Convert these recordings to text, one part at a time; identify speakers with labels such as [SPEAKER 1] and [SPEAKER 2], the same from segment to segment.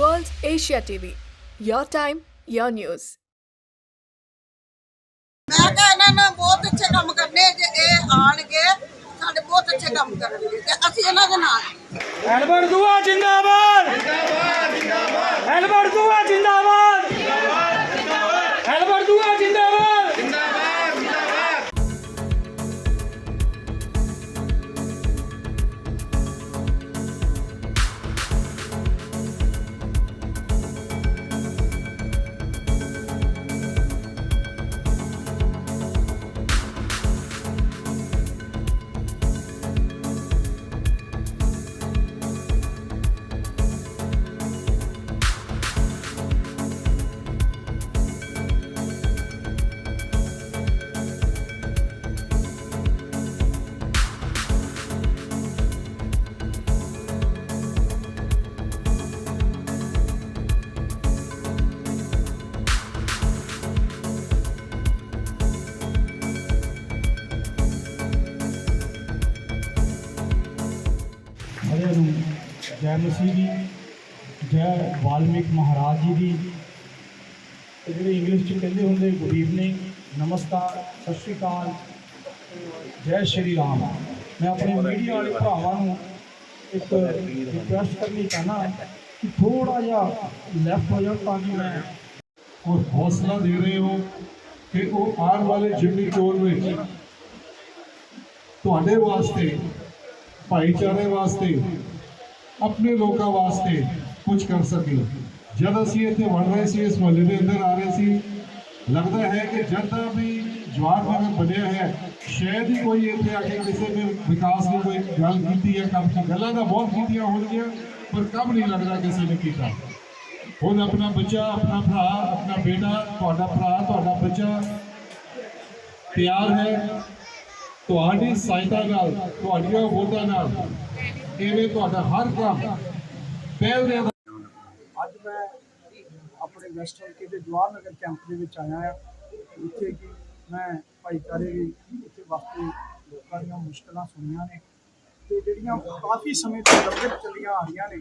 [SPEAKER 1] World Asia TV. Your time, your news.
[SPEAKER 2] ਮੈਂ ਕਿਹਾ ਇਹਨਾਂ ਨੇ ਬਹੁਤ ਅੱਛੇ ਕੰਮ ਕਰਨੇ ਜੇ ਇਹ ਆਣਗੇ ਸਾਡੇ ਬਹੁਤ ਅੱਛੇ ਕੰਮ ਕਰਨਗੇ ਤੇ ਅਸੀਂ ਇਹਨਾਂ ਦੇ ਨਾਲ।
[SPEAKER 3] ਐਲਬਰਟ ਦੂਆ ਜਿੰਦਾਬਾਦ ਜਿੰਦਾਬਾਦ ਜਿੰਦਾਬਾਦ ਐਲਬਰਟ ਦੂਆ ਜਿੰਦਾਬਾਦ
[SPEAKER 4] ਜੈ ਮਸੀਹ ਦੀ ਜੈ ਵਾਲਮੀਕ ਮਹਾਰਾਜ ਜੀ ਦੀ। ਤੇ ਜਿਹੜੇ ਇੰਗਲਿਸ਼ ਚ ਕਹਿੰਦੇ ਹੁੰਦੇ ਗੁੱਡ ਈਵਨਿੰਗ ਨਮਸਕਾਰ, ਸਤਿ ਸ਼੍ਰੀ ਅਕਾਲ, ਜੈ ਸ਼੍ਰੀ ਰਾਮ। ਮੈਂ ਆਪਣੇ ਮੀਡੀਆ ਵਾਲੇ ਭਰਾਵਾਂ ਨੂੰ ਇੱਕ ਰਿਕੁਐਸਟ ਕਰਨੀ ਚਾਹਨਾ ਕਿ ਥੋੜਾ ਜਿਹਾ ਲੈਫਟ ਹੋ ਜਾਓ ਤਾਂ ਕਿ ਮੈਂ
[SPEAKER 5] ਔਰ ਹੌਸਲਾ ਦੇ ਰਹੇ ਹੋ ਕਿ ਉਹ ਆਉਣ ਵਾਲੇ ਜਿਮਨੀ ਚੋਰ ਵਿੱਚ ਤੁਹਾਡੇ ਵਾਸਤੇ, ਭਾਈਚਾਰੇ ਵਾਸਤੇ ਆਪਣੇ ਲੋਕਾਂ ਵਾਸਤੇ ਕੁਝ ਕਰ ਸਕੇ ਜਦ ਅਸੀਂ ਇੱਥੇ ਵੜ ਰਹੇ ਸੀ, ਇਸ ਮਹੱਲੇ ਦੇ ਅੰਦਰ ਆ ਰਹੇ ਸੀ, ਲੱਗਦਾ ਹੈ ਕਿ ਜਦ ਦਾ ਵੀ ਜਵਾਰ ਨਗਰ ਬਣਿਆ ਹੈ, ਸ਼ਾਇਦ ਹੀ ਕੋਈ ਇੱਥੇ ਆ ਕੇ ਕਿਸੇ ਨੇ ਵਿਕਾਸ ਦੀ ਕੋਈ ਗੱਲ ਕੀਤੀ ਹੈ, ਕੰਮ ਦੀ। ਗੱਲਾਂ ਤਾਂ ਬਹੁਤ ਕੀਤੀਆਂ ਹੋਣਗੀਆਂ, ਪਰ ਕੰਮ ਨਹੀਂ ਲੱਗਦਾ ਕਿਸੇ ਨੇ ਕੀਤਾ। ਹੁਣ ਆਪਣਾ ਬੱਚਾ, ਆਪਣਾ ਭਰਾ, ਆਪਣਾ ਬੇਟਾ, ਤੁਹਾਡਾ ਭਰਾ, ਤੁਹਾਡਾ ਬੱਚਾ ਤਿਆਰ ਹੈ। ਤੁਹਾਡੀ ਸਹਾਇਤਾ ਨਾਲ, ਤੁਹਾਡੀਆਂ ਵੋਟਾਂ ਨਾਲ ਇਹਨੇ ਤੁਹਾਡਾ ਹਰ ਕੰਮ ਪਹਿਲ ਦੇ
[SPEAKER 4] ਅੱਜ ਮੈਂ ਆਪਣੇ ਵੈਸਟ ਹਲਕੇ ਦੇ ਜਵਾਹਰ ਨਗਰ ਕੈਂਪ ਦੇ ਵਿੱਚ ਆਇਆ ਹਾਂ। ਇੱਥੇ ਕਿ ਮੈਂ ਭਾਈਚਾਰੇ ਦੀ ਇੱਥੇ ਵਾਸਤੇ ਲੋਕਾਂ ਦੀਆਂ ਮੁਸ਼ਕਲਾਂ ਸੁਣੀਆਂ ਨੇ ਤੇ ਜਿਹੜੀਆਂ ਕਾਫੀ ਸਮੇਂ ਤੋਂ ਲੰਬਿਤ ਚੱਲੀਆਂ ਆ ਰਹੀਆਂ ਨੇ,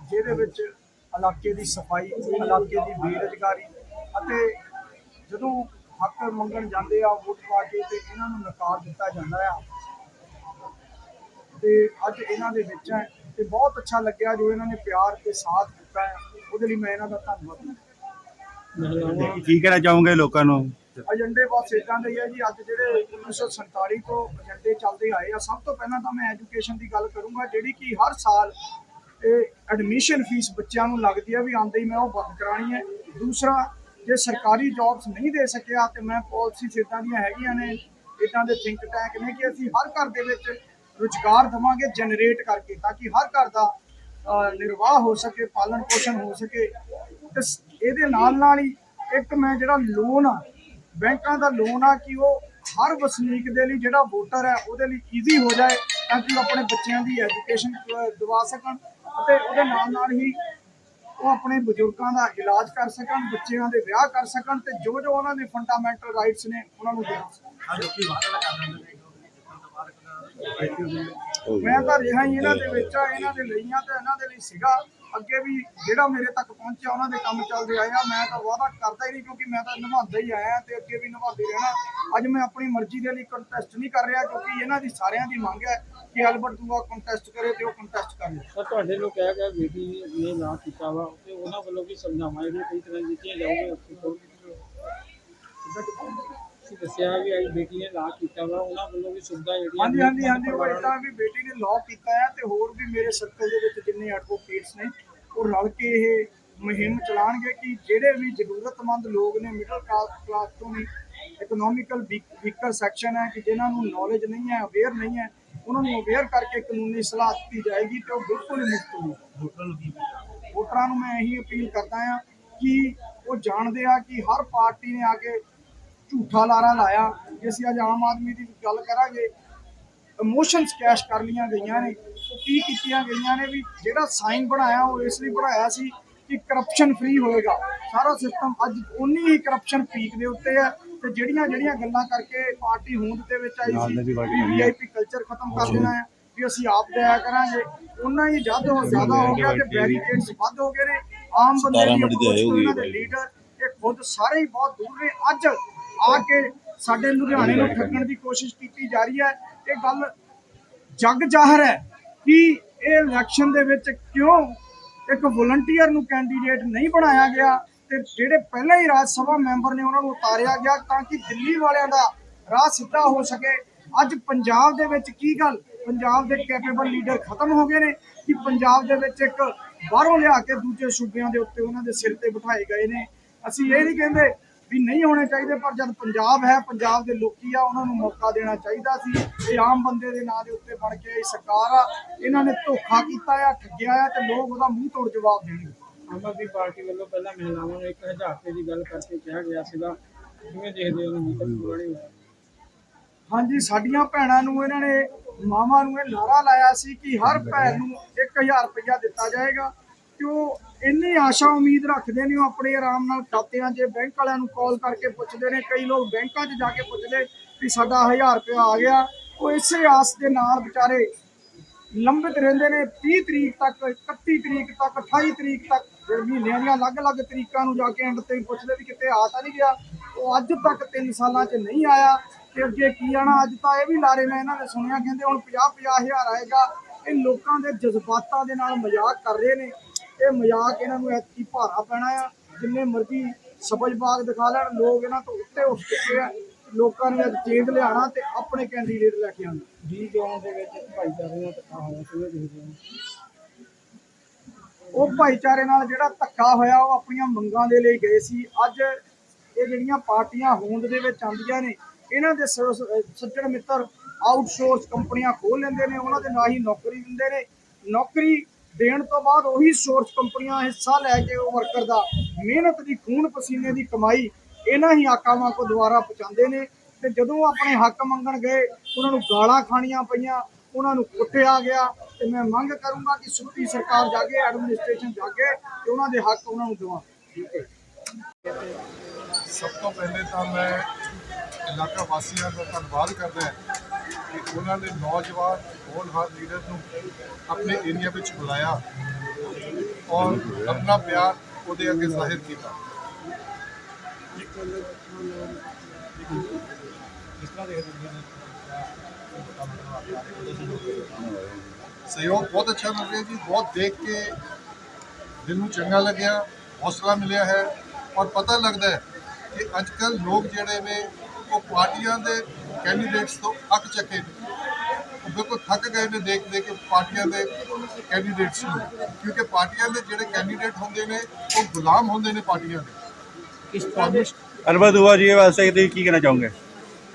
[SPEAKER 4] ਜਿਹਦੇ ਵਿੱਚ ਇਲਾਕੇ ਦੀ ਸਫ਼ਾਈ, ਇਲਾਕੇ ਦੀ ਬੇਰੁਜ਼ਗਾਰੀ ਅਤੇ ਜਦੋਂ ਹੱਕ ਮੰਗਣ ਜਾਂਦੇ ਆ ਵੋਟ ਪਾ ਕੇ ਤੇ ਇਹਨਾਂ ਨੂੰ ਨਕਾਰ ਦਿੱਤਾ ਜਾਂਦਾ ਆ ਤੇ ਅੱਜ ਇਹਨਾਂ ਦੇ ਵਿੱਚ ਹੈ ਤੇ ਬਹੁਤ ਅੱਛਾ ਲੱਗਿਆ ਜੋ ਇਹਨਾਂ ਨੇ ਪਿਆਰ ਤੇ ਸਾਥ ਦਿੱਤਾ ਹੈ। ਉਹਦੇ ਲਈ ਮੈਂ ਇਹਨਾਂ ਦਾ ਧੰਨਵਾਦ ਕਰਦਾ
[SPEAKER 6] ਕੀ ਕਹਿਣਾ ਚਾਹੋਗੇ ਲੋਕਾਂ ਨੂੰ?
[SPEAKER 4] ਏਜੰਡੇ ਬਸ ਇਦਾਂ ਦੇ ਹੀ ਜੀ। ਅੱਜ ਜਿਹੜੇ 1947 ਤੋਂ ਏਜੰਡੇ ਚੱਲਦੇ ਆਏ ਆ ਸਭ ਤੋਂ ਪਹਿਲਾਂ ਤਾਂ ਮੈਂ ਐਜੂਕੇਸ਼ਨ ਦੀ ਗੱਲ ਕਰੂੰਗਾ ਜਿਹੜੀ ਕਿ ਹਰ ਸਾਲ ਇਹ ਐਡਮਿਸ਼ਨ ਫੀਸ ਬੱਚਿਆਂ ਨੂੰ ਲੱਗਦੀ ਆ ਵੀ ਆਂਦੇ ਹੀ ਮੈਂ ਉਹ ਬੰਦ ਕਰਾਣੀ ਹੈ। ਦੂਸਰਾ ਜੇ ਸਰਕਾਰੀ ਜੌਬਸ ਨਹੀਂ ਦੇ ਸਕਿਆ ਤੇ ਮੈਂ ਪਾਲਿਸੀਸ ਇਦਾਂ ਦੀਆਂ ਹੈਗੀਆਂ ਨੇ ਇਦਾਂ ਦੇ ਥਿੰਕ ਟੈਂਕ ਨੇ ਕਿ ਅਸੀਂ ਹਰ ਘਰ ਦੇ ਵਿੱਚ ਰੁਜ਼ਗਾਰ ਦਵਾਂਗੇ ਜਨਰੇਟ ਕਰਕੇ ਤਾਂ ਕਿ ਹਰ ਘਰ ਦਾ ਨਿਰਵਾਹ ਹੋ ਸਕੇ, ਪਾਲਣ ਪੋਸ਼ਣ ਹੋ ਸਕੇ। ਤੇ ਇਹਦੇ ਨਾਲ ਨਾਲ ਹੀ ਇੱਕ ਮੈਂ ਜਿਹੜਾ ਲੋਨ ਆ, ਬੈਂਕਾਂ ਦਾ ਲੋਨ ਆ ਕਿ ਉਹ ਹਰ ਵਸਨੀਕ ਦੇ ਲਈ ਜਿਹੜਾ ਵੋਟਰ ਹੈ, ਉਹਦੇ ਲਈ ਈਜ਼ੀ ਹੋ ਜਾਏ ਤਾਂ ਕਿ ਉਹ ਆਪਣੇ ਬੱਚਿਆਂ ਦੀ ਐਜੂਕੇਸ਼ਨ ਦਵਾ ਸਕਣ ਅਤੇ ਉਹਦੇ ਨਾਲ ਨਾਲ ਹੀ ਉਹ ਆਪਣੇ ਬਜ਼ੁਰਗਾਂ ਦਾ ਇਲਾਜ ਕਰ ਸਕਣ, ਬੱਚਿਆਂ ਦੇ ਵਿਆਹ ਕਰ ਸਕਣ ਤੇ ਜੋ ਜੋ ਉਹਨਾਂ ਦੇ ਫੰਡਾਮੈਂਟਲ ਰਾਈਟਸ ਨੇ, ਉਹਨਾਂ ਨੂੰ ਦੇ ਸਕਣ। ਮੈਂ ਤਾਂ ਰਿਹਾ ਹੀ ਇਹਨਾਂ ਦੇ ਵਿੱਚ ਆ ਇਹਨਾਂ ਦੇ ਲਈਆਂ ਤੇ ਇਹਨਾਂ ਦੇ ਲਈ ਸੀਗਾ। ਅੱਗੇ ਵੀ ਜਿਹੜਾ ਮੇਰੇ ਤੱਕ ਪਹੁੰਚਿਆ, ਉਹਨਾਂ ਦੇ ਕੰਮ ਚੱਲਦੇ ਆਏ ਆ। ਮੈਂ ਤਾਂ ਵਾਅਦਾ ਕਰਦਾ ਹੀ ਨਹੀਂ, ਕਿਉਂਕਿ ਮੈਂ ਤਾਂ ਨਿਭਾਉਂਦਾ ਹੀ ਆਇਆ ਤੇ ਅੱਗੇ ਵੀ ਨਿਭਾਉਂਦੇ ਰਹਿਣਾ। ਅੱਜ ਮੈਂ ਆਪਣੀ ਮਰਜ਼ੀ ਦੇ ਲਈ ਕੰਟੈਸਟ ਨਹੀਂ ਕਰ ਰਿਹਾ, ਕਿਉਂਕਿ ਇਹਨਾਂ ਦੀ ਸਾਰਿਆਂ ਦੀ ਮੰਗ ਹੈ ਕਿ ਐਲਬਰਟ ਦੂਆ ਕੰਟੈਸਟ ਕਰੇ ਤੇ ਉਹ ਕੰਟੈਸਟ ਕਰ ਲੇ
[SPEAKER 7] ਸਰ ਤੁਹਾਡੇ ਲੋਕ ਕਹਿ ਗਿਆ ਬੇਟੀ ਨੇ ਨਾ ਕੀਤਾ ਵਾ, ਤੇ ਉਹਨਾਂ ਵੱਲੋਂ ਵੀ ਸਮਝਾਵਾਂ ਜਿਹੜੀਆਂ ਕਈ ਤਰ੍ਹਾਂ ਦਿੱਤੀਆਂ ਜਾਊਗੀਆਂ ਤੁਸੀਂ ਦੱਸਿਆ ਵੀ ਆਈ ਬੇਟੀ ਨੇ ਨਾ ਕੀਤਾ ਵਾ ਉਹਨਾਂ ਵੱਲੋਂ ਵੀ ਸੁਵਿਧਾ ਜਿਹੜੀਆਂ
[SPEAKER 4] ਹਾਂਜੀ ਹਾਂਜੀ ਹਾਂਜੀ ਉਹ ਇਦਾਂ ਵੀ ਬੇਟੀ ਨੇ ਲਾਅ ਕੀਤਾ ਹੈ ਤੇ ਹੋਰ ਵੀ ਮੇਰੇ ਸਰਕਲ ਦੇ ਵਿੱਚ ਜਿੰਨੇ ਐਡਵੋਕੇਟਸ ਨੇ ਉਹ ਰਲ ਕੇ ਇਹ ਮੁਹਿੰਮ ਚਲਾਉਣਗੇ ਕਿ ਜਿਹੜੇ ਵੀ ਜ਼ਰੂਰਤਮੰਦ ਲੋਕ ਨੇ ਮਿਡਲ ਕਲਾਸ ਤੋਂ ਵੀ ਇਕਨੋਮਿਕਲ ਵੀਕਰ ਸੈਕਸ਼ਨ ਹੈ ਕਿ ਜਿਨ੍ਹਾਂ ਨੂੰ ਨੌਲੇਜ ਨਹੀਂ ਹੈ ਅਵੇਅਰ ਨਹੀਂ ਹੈ ਉਹਨਾਂ ਨੂੰ ਅਵੇਅਰ ਕਰਕੇ ਕਾਨੂੰਨੀ ਸਲਾਹ ਦਿੱਤੀ ਜਾਏਗੀ ਤੇ ਉਹ ਬਿਲਕੁਲ ਹੀ ਮੁਫਤ ਹੋਊਗੀ ਵੋਟਰਾਂ ਨੂੰ ਮੈਂ ਇਹੀ ਅਪੀਲ ਕਰਦਾ ਹਾਂ ਕਿ ਉਹ ਜਾਣਦੇ ਆ ਕਿ ਹਰ ਪਾਰਟੀ ਨੇ ਆ ਕੇ ਝੂਠਾ ਲਾਰਾ ਲਾਇਆ ਜੇ ਅਸੀਂ ਅੱਜ ਆਮ ਆਦਮੀ ਦੀ ਗੱਲ ਕਰਾਂਗੇ। ਇਮੋਸ਼ਨਸ ਕੈਸ਼ ਕਰ ਲੀਆਂ ਗਈਆਂ ਨੇ ਕੀ ਕੀਤੀਆਂ ਗਈਆਂ ਨੇ ਵੀ ਜਿਹੜਾ ਸਾਈਨ ਬਣਾਇਆ ਉਹ ਇਸ ਲਈ ਬਣਾਇਆ ਸੀ ਕਿ ਕਰਪਸ਼ਨ ਫ੍ਰੀ ਹੋਏਗਾ। ਸਾਰਾ ਸਿਸਟਮ ਅੱਜ ਉਨੀ ਹੀ ਕਰਪਸ਼ਨ ਪੀਕ ਦੇ ਉੱਤੇ ਹੈ ਤੇ ਜਿਹੜੀਆਂ ਜਿਹੜੀਆਂ ਗੱਲਾਂ ਕਰਕੇ ਪਾਰਟੀ ਹੋਂਦ ਦੇ ਵਿੱਚ ਆਈ ਸੀ ਵੀਆਈਪੀ ਕਲਚਰ ਖਤਮ ਕਰ ਦੇਣਾ ਹੈ ਵੀ ਅਸੀਂ ਆਪ ਦਇਆ ਕਰਾਂਗੇ। ਉਹਨਾਂ ਹੀ ਜਦ ਹੋ ਜ਼ਿਆਦਾ ਹੋ ਗਿਆ ਤੇ ਬੈਰੀਕੇਡਸ ਵੱਧ ਹੋ ਗਏ ਨੇ। ਆਮ ਬੰਦੇ ਦੇ ਲੀਡਰ ਇਹ ਖੁਦ ਸਾਰੇ ਹੀ ਬਹੁਤ ਦੂਰ ਨੇ। ਅੱਜ ਆ ਕੇ ਸਾਡੇ ਲੁਧਿਆਣੇ ਨੂੰ ਠੱਗਣ ਦੀ ਕੋਸ਼ਿਸ਼ ਕੀਤੀ ਜਾ ਰਹੀ ਹੈ। ਇਹ ਗੱਲ ਜੱਗ ਜ਼ਾਹਰ ਹੈ ਕਿ ਇਹ ਇਲੈਕਸ਼ਨ ਦੇ ਵਿੱਚ ਕਿਉਂ ਇੱਕ ਵੋਲੰਟੀਅਰ ਨੂੰ ਕੈਂਡੀਡੇਟ ਨਹੀਂ ਬਣਾਇਆ ਗਿਆ ਤੇ ਜਿਹੜੇ ਪਹਿਲਾਂ ਹੀ ਰਾਜ ਸਭਾ ਮੈਂਬਰ ਨੇ ਉਹਨਾਂ ਨੂੰ ਉਤਾਰਿਆ ਗਿਆ ਤਾਂ ਕਿ ਦਿੱਲੀ ਵਾਲਿਆਂ ਦਾ ਰਾਹ ਸਿੱਧਾ ਹੋ ਸਕੇ। ਅੱਜ ਪੰਜਾਬ ਦੇ ਵਿੱਚ ਕੀ ਗੱਲ? ਪੰਜਾਬ ਦੇ ਕੈਪੇਬਲ ਲੀਡਰ ਖਤਮ ਹੋ ਗਏ ਨੇ ਕਿ ਪੰਜਾਬ ਦੇ ਵਿੱਚ ਇੱਕ ਬਾਹਰੋਂ ਲਿਆ ਕੇ ਦੂਜੇ ਸੂਬਿਆਂ ਦੇ ਉੱਤੇ ਉਹਨਾਂ ਦੇ ਸਿਰ ਤੇ ਬਿਠਾਏ ਗਏ ਨੇ। ਅਸੀਂ ਇਹ ਨਹੀਂ ਕਹਿੰਦੇ ਵੀ ਨਹੀਂ ਹੋਣੇ ਚਾਹੀਦੇ ਪਰ ਜਦ ਪੰਜਾਬ ਹੈ ਪੰਜਾਬ ਦੇ ਲੋਕੀ ਆ ਉਹਨਾਂ ਨੂੰ ਮੌਕਾ ਦੇਣਾ ਚਾਹੀਦਾ ਸੀ। ਇਹ ਆਮ ਬੰਦੇ ਦੇ ਨਾਂ ਦੇ ਉੱਤੇ ਬਣ ਕੇ ਇਹ ਸਰਕਾਰ ਆ ਇਹਨਾਂ ਨੇ ਧੋਖਾ ਕੀਤਾ ਆ ਠੱਗਿਆ ਆ ਤੇ ਲੋਕ ਉਹਦਾ ਮੂੰਹ ਤੋੜ ਜਵਾਬ ਦੇਣਗੇ।
[SPEAKER 7] ਆਮ ਆਦਮੀ ਪਾਰਟੀ ਵੱਲੋਂ ਪਹਿਲਾਂ ਮਹਿਲਾਵਾਂ ਨੂੰ 1000 ਰੁਪਏ ਦੀ ਗੱਲ ਕਰਕੇ ਕਿਹਾ ਗਿਆ ਸੀਗਾ। ਕਿਵੇਂ ਦੇਖਦੇ ਹੋ ਉਹਨੂੰ
[SPEAKER 4] ਹਾਂਜੀ ਸਾਡੀਆਂ ਭੈਣਾਂ ਨੂੰ ਇਹਨਾਂ ਨੇ ਮਾਵਾਂ ਨੂੰ ਇਹ ਨਾਰਾ ਲਾਇਆ ਸੀ ਕਿ ਹਰ ਭੈਣ ਨੂੰ 1000 ਰੁਪਇਆ ਦਿੱਤਾ ਜਾਏਗਾ। ਤੇ ਉਹ ਇੰਨੀ ਆਸ਼ਾ ਉਮੀਦ ਰੱਖਦੇ ਨੇ ਉਹ ਆਪਣੇ ਆਰਾਮ ਨਾਲ ਖਾਤਿਆਂ 'ਚ ਬੈਂਕ ਵਾਲਿਆਂ ਨੂੰ ਕਾਲ ਕਰਕੇ ਪੁੱਛਦੇ ਨੇ। ਕਈ ਲੋਕ ਬੈਂਕਾਂ 'ਚ ਜਾ ਕੇ ਪੁੱਛਦੇ ਵੀ ਸਾਡਾ 1000 ਰੁਪਇਆ ਆ ਗਿਆ। ਉਹ ਇਸੇ ਆਸ ਦੇ ਨਾਲ ਵਿਚਾਰੇ ਲੰਬਿਤ ਰਹਿੰਦੇ ਨੇ। 30 ਤਰੀਕ ਤੱਕ 31 ਤਰੀਕ ਤੱਕ 28 ਤਰੀਕ ਤੱਕ, ਫਿਰ ਮਹੀਨਿਆਂ ਦੀਆਂ ਅਲੱਗ-ਅਲੱਗ ਤਰੀਕਾਂ ਨੂੰ ਜਾ ਕੇ ਐਂਡ ਤੇ ਪੁੱਛਦੇ ਵੀ ਕਿਤੇ ਆ ਤਾਂ ਨਹੀਂ ਗਿਆ। ਉਹ ਅੱਜ ਤੱਕ 3 ਸਾਲਾਂ 'ਚ ਨਹੀਂ ਆਇਆ। ਤੇ ਅੱਗੇ ਕੀ ਆਣਾ ਅੱਜ ਤਾਂ ਇਹ ਵੀ ਲਾਰੇ ਮੈਂ ਇਹਨਾਂ ਨੇ ਸੁਣਿਆ, ਕਹਿੰਦੇ ਹੁਣ 50 ਹਜ਼ਾਰ ਆਏਗਾ। ਇਹ ਲੋਕਾਂ ਦੇ ਜਜ਼ਬਾਤਾਂ ਦੇ ਨਾਲ ਮਜ਼ਾਕ ਕਰ ਰਹੇ ਨੇ। ਇਹ ਮਜ਼ਾਕ ਇਹਨਾਂ ਨੂੰ ਐਤਕੀ ਭਾਰਾ ਪੈਣਾ ਆ। ਜਿੰਨੇ ਮਰਜ਼ੀ ਸਬਜਬਾਗ ਦਿਖਾ ਲੈਣ ਲੋਕ ਇਹਨਾਂ ਤੋਂ ਉੱਤੇ ਉੱਠ ਚੁੱਕੇ ਆ ਲੋਕਾਂ ਨੇ ਅੱਜ ਚੇਂਜ ਲਿਆਣਾ ਤੇ ਆਪਣੇ ਕੈਂਡੀਡੇਟ ਲੈ ਕੇ ਆਉਣਾ।
[SPEAKER 7] ਡੀ ਜ਼ੋਨ ਦੇ ਵਿੱਚ ਇੱਕ ਭਾਈਚਾਰੇ ਨਾਲ ਧੱਕਾ ਹੋਇਆ ਕਿਵੇਂ ਦੇਖਦੇ ਹੋ
[SPEAKER 4] ਉਹ ਭਾਈਚਾਰੇ ਨਾਲ ਜਿਹੜਾ ਧੱਕਾ ਹੋਇਆ ਉਹ ਆਪਣੀਆਂ ਮੰਗਾਂ ਦੇ ਲਈ ਗਏ ਸੀ। ਅੱਜ ਇਹ ਜਿਹੜੀਆਂ ਪਾਰਟੀਆਂ ਹੋਂਦ ਦੇ ਵਿੱਚ ਆਉਂਦੀਆਂ ਨੇ ਇਹਨਾਂ ਦੇ ਸ- ਸ- ਸੱਜਣ ਮਿੱਤਰ ਆਊਟਸੋਰਸ ਕੰਪਨੀਆਂ ਖੋਲ ਲੈਂਦੇ ਨੇ ਉਹਨਾਂ ਦੇ ਨਾਲ ਹੀ ਨੌਕਰੀ ਦਿੰਦੇ ਨੇ। ਨੌਕਰੀ ਦੇਣ ਤੋਂ ਬਾਅਦ ਉਹੀ ਸੋਰਸ ਕੰਪਨੀਆਂ ਹਿੱਸਾ ਲੈ ਕੇ ਉਹ ਵਰਕਰ ਦਾ ਮਿਹਨਤ ਦੀ, ਖੂਨ ਪਸੀਨੇ ਦੀ ਕਮਾਈ ਇਹਨਾਂ ਹੀ ਆਕਾਵਾਂ ਕੋ ਦੁਆਰਾ ਪਹੁੰਚਾਉਂਦੇ ਨੇ। ਤੇ ਜਦੋਂ ਆਪਣੇ ਹੱਕ ਮੰਗਣ ਗਏ, ਉਹਨਾਂ ਨੂੰ ਗਾਲਾਂ ਖਾਣੀਆਂ ਪਈਆਂ, ਉਹਨਾਂ ਨੂੰ ਕੁੱਟਿਆ ਗਿਆ। ਤੇ ਮੈਂ ਮੰਗ ਕਰੂੰਗਾ ਕਿ ਸੁੱਤੀ ਸਰਕਾਰ ਜਾਗੇ ਐਡਮਿਨਿਸਟ੍ਰੇਸ਼ਨ ਜਾਗੇ ਤੇ ਉਹਨਾਂ ਦੇ ਹੱਕ ਉਹਨਾਂ ਨੂੰ ਦਿਵਾਵੇ
[SPEAKER 5] ਸਭ ਤੋਂ ਪਹਿਲੇ ਤਾਂ ਮੈਂ ਇਲਾਕਾ ਵਾਸੀਆਂ ਦਾ ਧੰਨਵਾਦ ਕਰਦਾ ਹਾਂ। ਕਿ ਉਹਨਾਂ ਨੇ ਨੌਜਵਾਨ ਹੋਣਹਾਰ ਲੀਡਰ ਨੂੰ ਆਪਣੇ ਏਰੀਆ ਵਿੱਚ ਬੁਲਾਇਆ ਔਰ ਆਪਣਾ ਪਿਆਰ ਉਹਦੇ ਅੱਗੇ ਜ਼ਾਹਿਰ ਕੀਤਾ। ਸਹਿਯੋਗ ਬਹੁਤ ਅੱਛਾ ਮਿਲ ਰਿਹਾ ਜੀ, ਬਹੁਤ ਦੇਖ ਕੇ ਦਿਲ ਨੂੰ ਚੰਗਾ ਲੱਗਿਆ, ਹੌਸਲਾ ਮਿਲਿਆ ਹੈ ਔਰ ਪਤਾ ਲੱਗਦਾ ਹੈ ਕਿ ਅੱਜ ਕੱਲ ਲੋਕ ਜਿਹੜੇ ਨੇ ਉਹ ਪਾਰਟੀਆਂ ਦੇ ਕੈਂਡੀਡੇਟਸ ਤੋਂ ਅੱਕ ਚੱਕੇ ਨੇ। ਉਹ ਬਿਲਕੁਲ ਥੱਕ ਗਏ ਨੇ ਦੇਖ ਦੇਖ ਕੇ ਪਾਰਟੀਆਂ ਦੇ ਕੈਂਡੀਡੇਟਸ ਨੂੰ। ਕਿਉਂਕਿ ਪਾਰਟੀਆਂ ਦੇ ਜਿਹੜੇ ਕੈਂਡੀਡੇਟ ਹੁੰਦੇ ਨੇ ਉਹ ਗੁਲਾਮ ਹੁੰਦੇ ਨੇ ਪਾਰਟੀਆਂ ਦੇ।
[SPEAKER 7] ਇਸ ਤਰ੍ਹਾਂ
[SPEAKER 6] ਅਲਬਤ ਹੁਆ ਜੀ ਵਾਸਤੇ ਤੁਸੀਂ ਕੀ ਕਹਿਣਾ ਚਾਹੋਗੇ?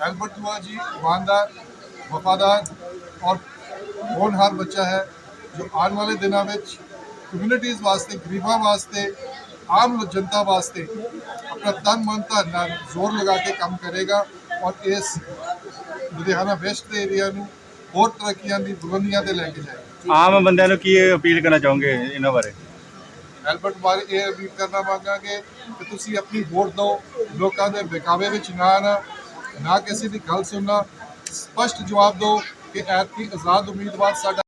[SPEAKER 5] ਅਲਬਤ ਹੁਆ ਜੀ ਇਮਾਨਦਾਰ ਵਫਾਦਾਰ ਔਰ ਹੋਣਹਾਰ ਬੱਚਾ ਹੈ ਜੋ ਆਉਣ ਵਾਲੇ ਦਿਨਾਂ ਵਿੱਚ ਕਮਿਊਨਿਟੀਜ਼ ਵਾਸਤੇ ਗਰੀਬਾਂ ਵਾਸਤੇ ਆਮ ਜਨਤਾ ਵਾਸਤੇ ਆਪਣਾ ਤਨ ਮਨ ਧਨ ਨਾਲ ਜ਼ੋਰ ਲਗਾ ਕੇ ਕੰਮ ਕਰੇਗਾ ਔਰ ਇਸ ਲੁਧਿਆਣਾ ਵੈਸਟ ਦੇ ਏਰੀਆ ਨੂੰ ਹੋਰ ਤਰੱਕੀਆਂ ਦੀ ਬੁਲੰਦੀਆਂ ਤੇ ਲੈ ਕੇ ਜਾਏਗਾ।
[SPEAKER 6] ਆਮ ਬੰਦਿਆਂ ਨੂੰ ਕੀ ਅਪੀਲ ਕਰਨਾ ਚਾਹੋਗੇ ਇਹਨਾਂ ਬਾਰੇ?
[SPEAKER 5] ਐਲਬਰਟ ਬਾਰੇ ਇਹ ਅਪੀਲ ਕਰਨਾ ਮੰਗਾਂਗੇ ਕਿ ਤੁਸੀਂ ਆਪਣੀ ਵੋਟ ਦਿਓ ਲੋਕਾਂ ਦੇ ਬਹਿਕਾਵੇ ਵਿੱਚ ਨਾ ਆਉਣਾ ਨਾ ਕਿਸੇ ਦੀ ਗੱਲ ਸੁਣਨਾ ਸਪਸ਼ਟ ਜਵਾਬ ਦਿਓ ਕਿ ਐਤਕੀ ਆਜ਼ਾਦ ਉਮੀਦਵਾਰ ਸਾਡਾ